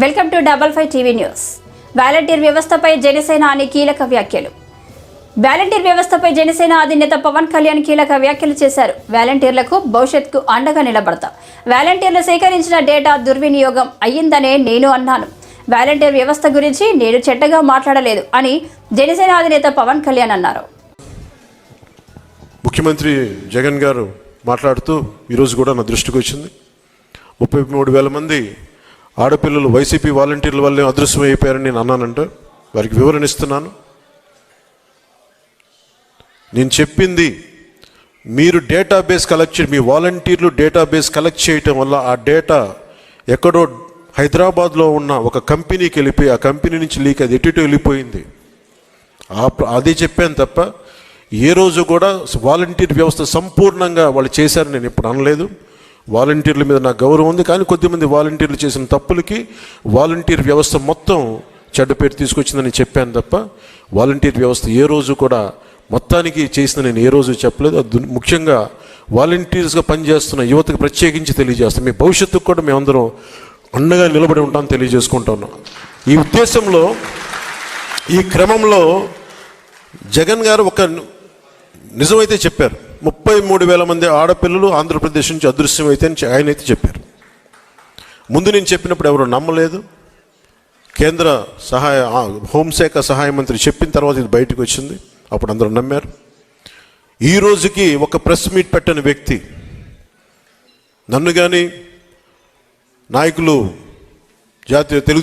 Welcome to double five TV news. Volunteer వ్యవస్థపై జనసేన అని కీలక వ్యాఖ్యలు. వాలంటీర్ వ్యవస్థపై జనసేన అధినేత పవన్ కళ్యాణ్ కీలక వ్యాఖ్యలు చేశారు. వాలంటీర్లకు భవిష్యత్కు అండగా నిలబడతాం. వాలంటీర్లు సేకరించిన డేటా దుర్వినియోగం అయ్యిందనే నేను అన్నాను. వాలంటీర్ వ్యవస్థ గురించి నేను చెడ్డగా మాట్లాడలేదు అని జనసేన అధినేత పవన్ కళ్యాణ్ అన్నారు. ముఖ్యమంత్రి జగన్ గారు మాట్లాడుతూ ఈరోజు కూడా నా దృష్టికి వచ్చింది. ముప్పై మూడు వేల మంది ఆడపిల్లలు వైసీపీ వాలంటీర్ల వల్లే అదృశ్యం అయిపోయారని నేను అన్నానంటే వారికి వివరణ ఇస్తున్నాను. నేను చెప్పింది మీరు డేటాబేస్ కలెక్ట్ చే మీ వాలంటీర్లు డేటాబేస్ కలెక్ట్ చేయటం వల్ల ఆ డేటా ఎక్కడో హైదరాబాద్లో ఉన్న ఒక కంపెనీకి వెళ్ళిపోయి ఆ కంపెనీ నుంచి లీక్ అది ఎటు వెళ్ళిపోయింది. ఆ అదే చెప్పాను తప్ప ఏ రోజు కూడా వాలంటీర్ వ్యవస్థ సంపూర్ణంగా వాళ్ళు చేశారని నేను ఇప్పుడు అనలేదు. వాలంటీర్ల మీద నాకు గౌరవం ఉంది కానీ కొద్దిమంది వాలంటీర్లు చేసిన తప్పులకి వాలంటీర్ వ్యవస్థ మొత్తం చెడ్డ పేరు తీసుకొచ్చిందని చెప్పాను తప్ప వాలంటీర్ వ్యవస్థ ఏ రోజు కూడా మొత్తానికి చేసిన నేను ఏ రోజు చెప్పలేదు. అది ముఖ్యంగా వాలంటీర్స్గా పనిచేస్తున్న యువతకు ప్రత్యేకించి తెలియజేస్తాం మీ భవిష్యత్తుకు కూడా మేమందరం అండగా నిలబడి ఉంటాం తెలియజేసుకుంటా ఉన్నాం. ఈ ఉద్దేశంలో ఈ క్రమంలో జగన్ గారు ఒక నిజమైతే చెప్పారు. ముప్పై మూడు వేల మంది ఆడపిల్లలు ఆంధ్రప్రదేశ్ నుంచి అదృశ్యమైతే అని ఆయన అయితే చెప్పారు. ముందు నేను చెప్పినప్పుడు ఎవరు నమ్మలేదు. కేంద్ర సహాయ హోంశాఖ సహాయ మంత్రి చెప్పిన తర్వాత ఇది బయటకు వచ్చింది. అప్పుడు అందరూ నమ్మారు. ఈ రోజుకి ఒక ప్రెస్ మీట్ పెట్టని వ్యక్తి నన్ను కానీ నాయకులు జాతీయ తెలుగు